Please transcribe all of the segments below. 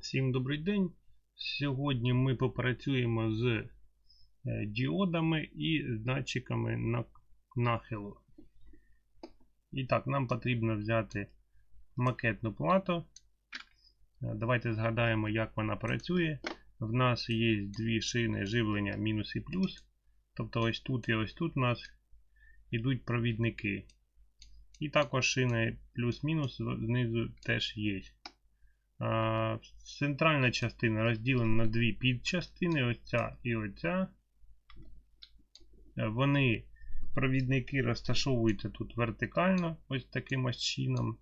Всім добрий день. Сьогодні ми попрацюємо з е, діодами і датчиками на- нахилу. І так, нам потрібно взяти макетну плату. Е, Давайте згадаємо, як вона працює. В нас є дві шини живлення мінус і плюс. Тобто ось тут і ось тут у нас йдуть провідники. І також шини плюс-мінус знизу теж є. Центральна частина розділена на дві підчастини, оця і оця. Е, Вони, провідники, розташовуються тут вертикально, ось таким ось чином.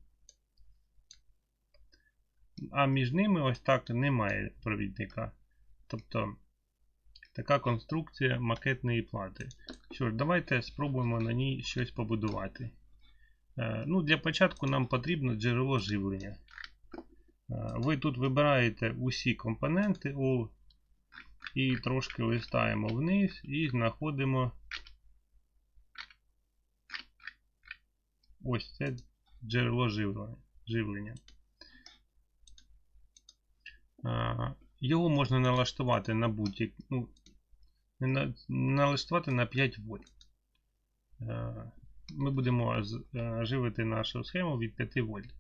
А між ними ось так немає провідника. Тобто така конструкція макетної плати. Що ж, давайте спробуємо на ній щось побудувати. Е, Ну, Для початку нам потрібно джерело живлення. Е, Ви тут вибираєте усі компоненти у, і трошки листаємо вниз і знаходимо ось це джерело живлення. Е, Його можна налаштувати на будь-як, ну, налаштувати на 5 вольт. Е, Ми будемо живити нашу схему від 5 вольт.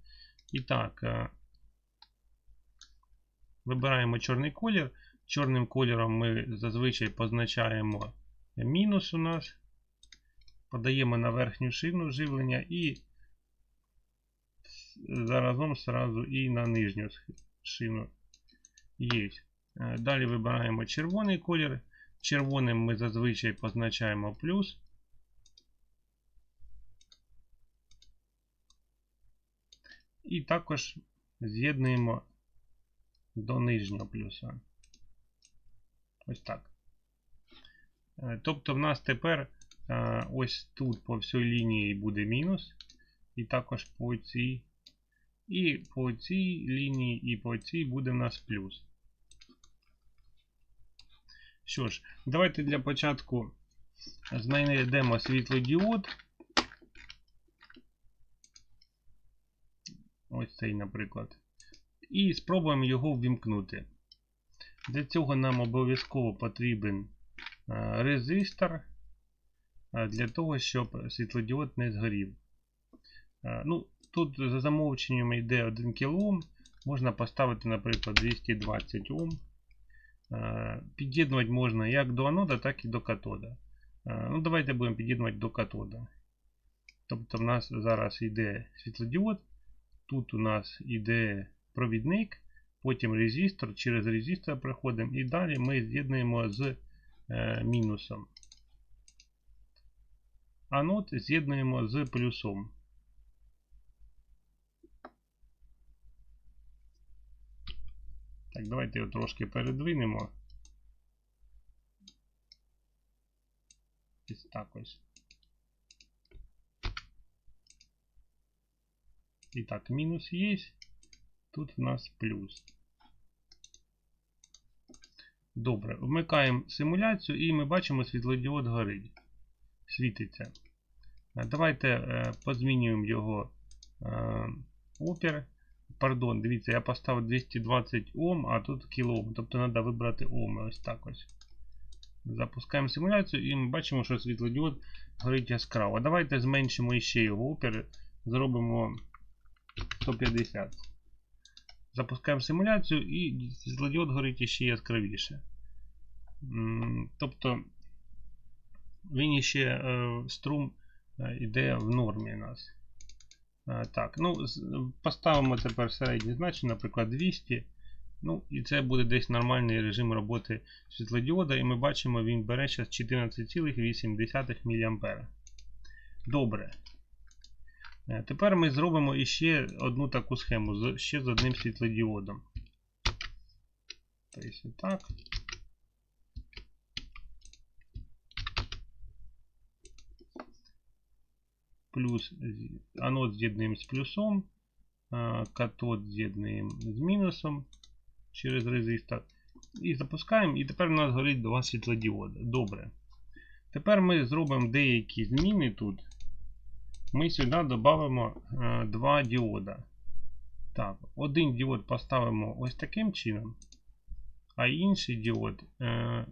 І так, Вибираємо чорний колір. Чорним кольором ми зазвичай позначаємо мінус у нас. Подаємо на верхню шину живлення і заразом сразу і на нижню шину є. Е, Далі вибираємо червоний колір. Червоним ми зазвичай позначаємо плюс. І також з'єднуємо до нижнього плюса. Ось так. Е, Тобто в нас тепер е, ось тут по всій лінії буде мінус. І також по цій. І по цій лінії, і по цій буде в нас плюс. Що ж, давайте для початку знайдемо світлодіод. Ось цей, наприклад і спробуємо його ввімкнути. Для цього нам обов'язково потрібен е, резистор е, для того, щоб світлодіод не згорів. Е, Ну, Тут за замовченням йде 1 кОм, можна поставити, наприклад, 220 Ом. Під'єднувати можна як до анода, так і до катода. Ну, Давайте будемо під'єднувати до катода. Тобто в нас зараз йде світлодіод, тут у нас йде провідник, потім резистор, через резистор проходимо і далі ми з'єднуємо з е, мінусом. Анод з'єднуємо з плюсом. Так, давайте його трошки передвинемо. Ось так ось. І так, мінус є. Тут в нас плюс. Добре, вмикаємо симуляцію і ми бачимо світлодіод горить. Світиться. Е, Давайте е, позмінюємо його е, опір. Пардон, дивіться, я поставив 220 Ом, а тут кілоом. Тобто треба вибрати Оми. Ось так ось. Запускаємо симуляцію і ми бачимо, що світлодіод горить яскраво. Давайте зменшимо ще його опір. Зробимо 150. Запускаємо симуляцію і світлодіод горить іще яскравіше. Тобто він іще е, струм е, йде в нормі у нас. Е, Так, ну Поставимо тепер середнє значення, наприклад, 200. Ну, І це буде десь нормальний режим роботи світлодіода. І ми бачимо, він бере зараз 14,8 мА. Добре. Е, Тепер ми зробимо іще одну таку схему ще з одним світлодіодом. Тобто так. Плюс анод з'єднуємо з плюсом, катод з'єднуємо з мінусом через резистор. І запускаємо, і тепер у нас горить два світлодіоди. Добре. Тепер ми зробимо деякі зміни тут ми сюди додамо два діода. Так, один діод поставимо ось таким чином, а інший діод е,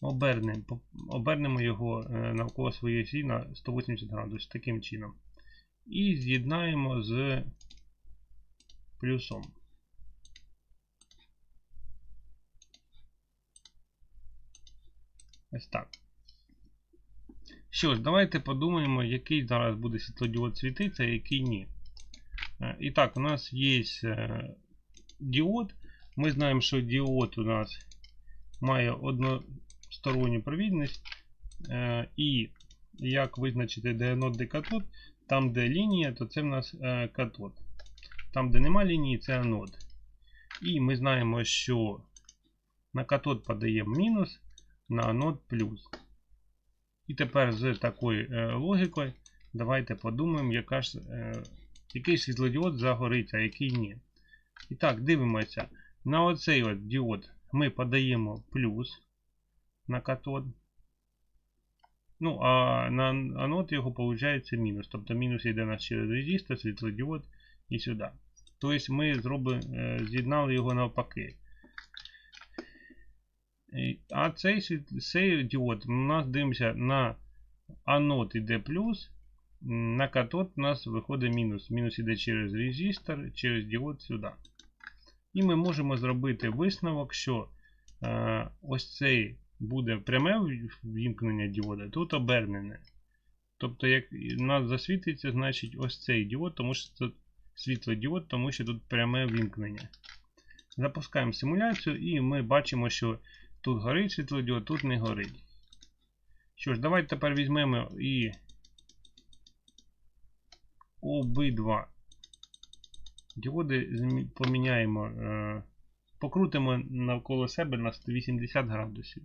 обернемо, обернемо його е, навколо своєї осі на 180 градусів таким чином. І з'єднаємо з плюсом. Ось так. Що ж, давайте подумаємо, який зараз буде світлодіод світитися, а який ні. Е, І так, у нас є е, діод. Ми знаємо, що діод у нас має односторонню провідність. Е, І як визначити, де анод, де катод. Там, де лінія, то це в нас катод. Там, де нема лінії, це анод. І ми знаємо, що на катод подаємо мінус, на анод плюс. І тепер з такою е, логікою давайте подумаємо, яка ж, е, який світлодіод загориться, а який ні. І так, дивимося. На оцей от діод ми подаємо плюс на катод. Ну, а на анод його виходить мінус. Тобто мінус йде на через резистор, світлодіод і сюди. Тобто ми е, з'єднали його навпаки. І- А цей, цей діод у нас дивимося на анод іде плюс, на катод у нас виходить мінус. Мінус іде через резистор, через діод сюди. І ми можемо зробити висновок, що е, ось цей буде пряме вімкнення діода, тут обернене. Тобто, як у нас засвітиться, значить ось цей діод, тому що це світлодіод, тому що тут пряме вімкнення. Запускаємо симуляцію і ми бачимо, що тут горить світлодіод, тут не горить. Що ж, давайте тепер візьмемо і обидва діоди поміняємо, е, покрутимо навколо себе на 180 градусів.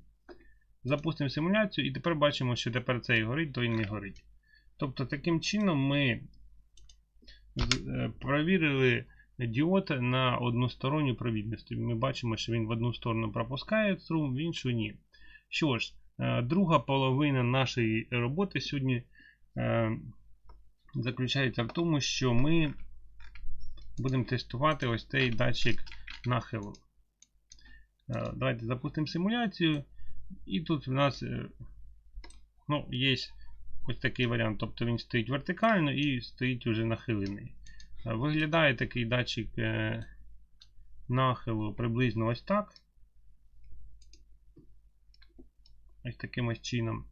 Запустимо симуляцію і тепер бачимо, що тепер цей горить, той не горить. Тобто таким чином ми е, провірили діод на односторонню провідність. Ми бачимо, що він в одну сторону пропускає струм, в іншу ні. Що ж, е, друга половина нашої роботи сьогодні е, заключається в тому, що ми будемо тестувати ось цей датчик нахилу. Е, Давайте запустимо симуляцію. І тут в нас ну, є ось такий варіант. Тобто він стоїть вертикально і стоїть уже нахилений. Виглядає такий датчик е, нахилу приблизно ось так. Ось таким ось чином.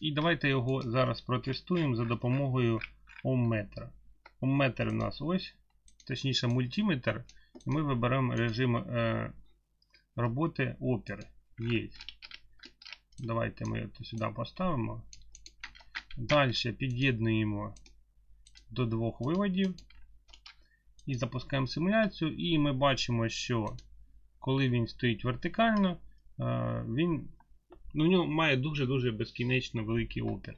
І давайте його зараз протестуємо за допомогою омметра. Омметр у нас ось, точніше мультиметр. І ми виберемо режим е, роботи опір. Є. Давайте ми це сюди поставимо. Далі під'єднуємо до двох виводів. І запускаємо симуляцію. І ми бачимо, що коли він стоїть вертикально, е, він ну, у нього має дуже-дуже безкінечно великий опір.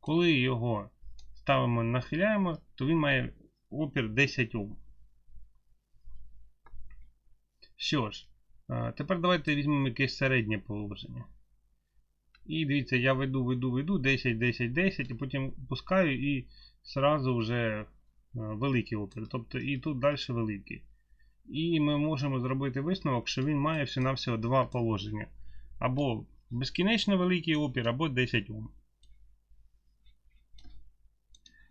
Коли його ставимо нахиляємо, то він має опір 10 Ом. Що ж, е, тепер давайте візьмемо якесь середнє положення. І дивіться, я веду, веду, веду 10, 10, 10, і потім пускаю і зразу вже е, великий опір. Тобто і тут далі великий. І ми можемо зробити висновок, що він має всього-навсього два положення. Або безкінечно великий опір, або 10 Ом.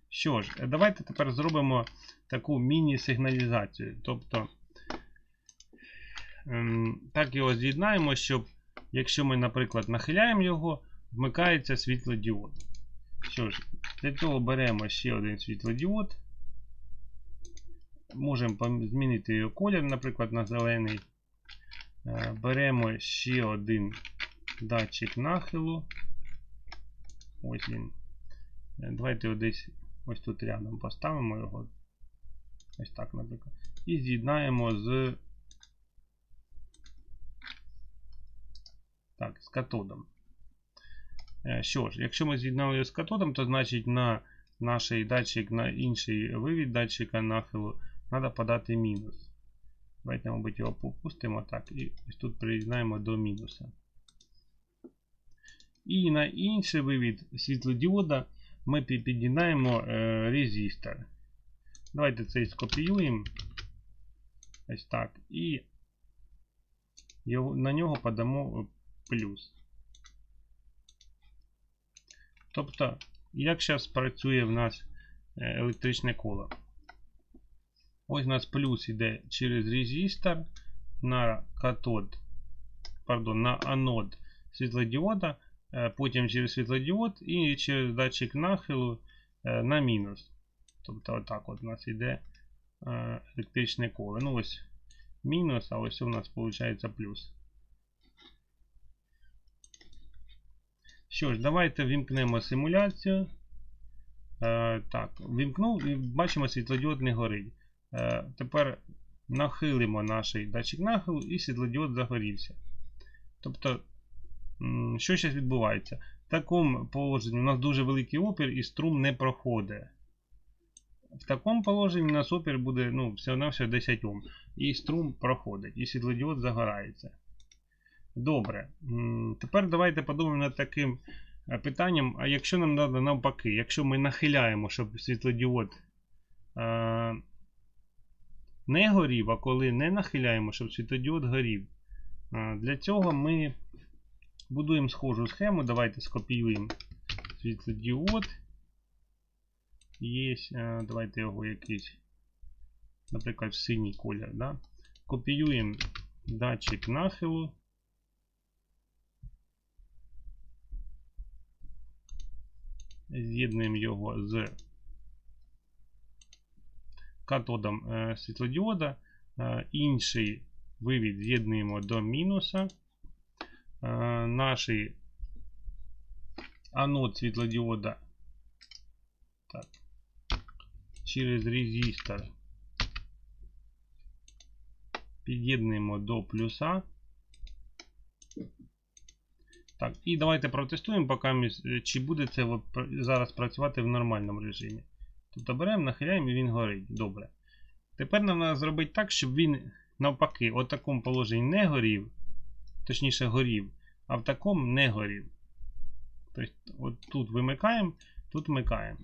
Що ж, е, давайте тепер зробимо таку міні-сигналізацію. Тобто, ем, так його з'єднаємо, щоб якщо ми, наприклад, нахиляємо його, вмикається світлодіод. Що ж, для цього беремо ще один світлодіод. Можемо змінити його колір, наприклад, на зелений. Е, Беремо ще один датчик нахилу. Ось він. Е, Давайте його десь ось тут рядом поставимо його. Ось так, наприклад. І з'єднаємо з так, з катодом. Е, Що ж, якщо ми з'єднали з катодом, то значить на наш датчик, на інший вивід датчика нахилу треба подати мінус. Давайте, мабуть, його попустимо так. І ось тут приєднаємо до мінуса. І на інший вивід світлодіода ми пі- під'єднаємо е, резистор. Давайте цей скопіюємо. Ось так. І на нього подамо е, плюс. Тобто, як зараз працює в нас е, електричне коло? Ось у нас плюс йде через резистор на катод, пардон, на анод світлодіода, е, потім через світлодіод і через датчик нахилу е, на мінус. Тобто отак от у нас йде електричне коло. Ну ось мінус, а ось у нас виходить плюс. Що ж, давайте вімкнемо симуляцію. Е, так, вімкнув і бачимо, світлодіод не горить. Е, тепер нахилимо наш датчик нахилу і світлодіод загорівся. Тобто, що зараз відбувається? В такому положенні у нас дуже великий опір і струм не проходить. В такому положенні у нас опір буде ну, всього-навсього 10 Ом. І струм проходить, і світлодіод загорається. Добре. Тепер давайте подумаємо над таким е, питанням. А якщо нам треба навпаки, якщо ми нахиляємо, щоб світлодіод е, не горів, а коли не нахиляємо, щоб світлодіод горів. Е, для цього ми будуємо схожу схему. Давайте скопіюємо світлодіод. Є, давайте його якийсь, наприклад, в синій колір. Да? Копіюємо датчик нахилу. З'єднуємо його з катодом е, світлодіода. Е, інший вивід з'єднуємо до мінуса. Е, наш анод світлодіода так, через резистор під'єднуємо до плюса. Так, і давайте протестуємо, поки е, чи буде це зараз працювати в нормальному режимі. Тобто беремо, нахиляємо і він горить. Добре. Тепер нам треба зробити так, щоб він навпаки в такому положенні не горів, точніше горів, а в такому не горів. Тобто, от тут вимикаємо, тут вмикаємо.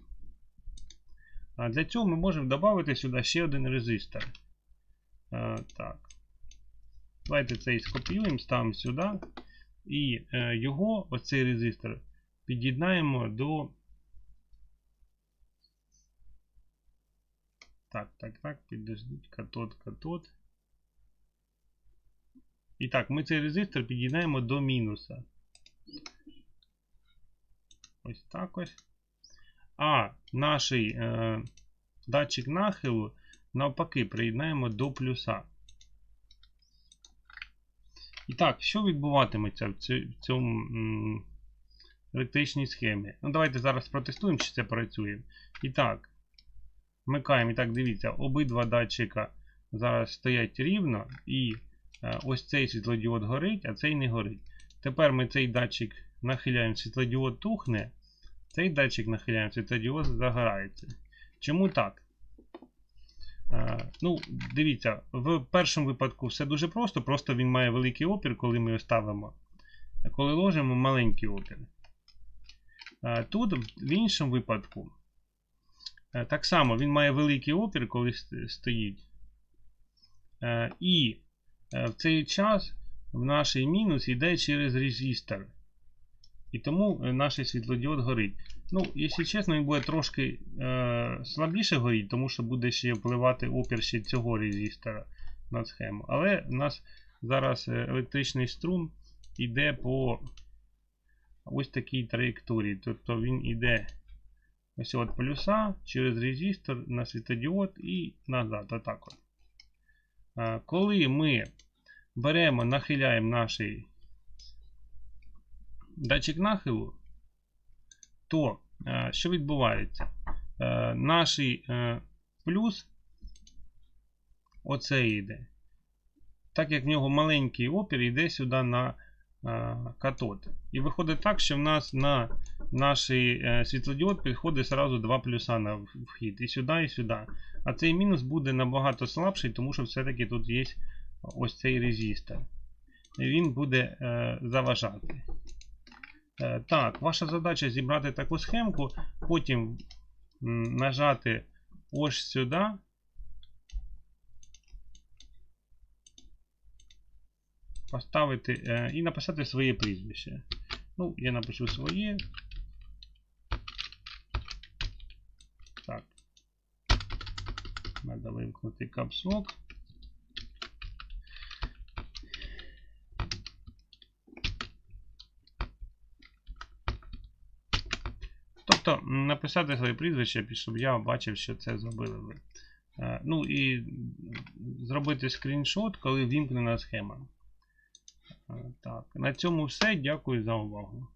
А для цього ми можемо додати сюди ще один резистор. А, так. Давайте цей скопіюємо, ставимо сюди. І е, його, оцей резистор, під'єднаємо до. Так, так, так, підождіть, катод, катод. І так, ми цей резистор під'єднаємо до мінуса. Ось так ось. А наш е, датчик нахилу навпаки приєднаємо до плюса. І так, що відбуватиметься в цьому електричній схемі? Ну, давайте зараз протестуємо, чи це працює. І так, вмикаємо. І так, дивіться, обидва датчика зараз стоять рівно, і е, ось цей світлодіод горить, а цей не горить. Тепер ми цей датчик нахиляємо, світлодіод тухне, цей датчик нахиляємо, світлодіод загорається. Чому так? Е, Ну, дивіться, в першому випадку все дуже просто, просто він має великий опір, коли ми його ставимо. Коли ложимо маленький опір. Е, Тут, в іншому випадку, е, так само він має великий опір, коли стоїть. І в цей час в наш мінус йде через резистор. І тому наш світлодіод горить. Ну, якщо чесно, він буде трошки е, слабіше горіти, тому що буде ще впливати опір ще цього резистора на схему. Але у нас зараз е, електричний струм йде по ось такій траєкторії. Тобто він йде ось от плюса через резистор на світодіод і назад. Отак от. Е, коли ми беремо, нахиляємо наш датчик нахилу, то е, що відбувається? Е, Наш е, плюс оце йде. Так як в нього маленький опір, йде сюди на катод. І виходить так, що в нас на наш е, світлодіод підходить сразу два плюса на вхід. І сюди, і сюди. А цей мінус буде набагато слабший, тому що все-таки тут є ось цей резистор. І він буде заважати. Е, Так, ваша задача зібрати таку схемку, потім нажати ось сюди. Поставити е, і написати своє прізвище. Ну, я напишу своє. Так. Надо вимкнути капслок. Тобто написати своє прізвище, щоб я бачив, що це зробили ви. Е, Ну і зробити скріншот, коли вімкнена схема. Е, Так, на цьому все. Дякую за увагу.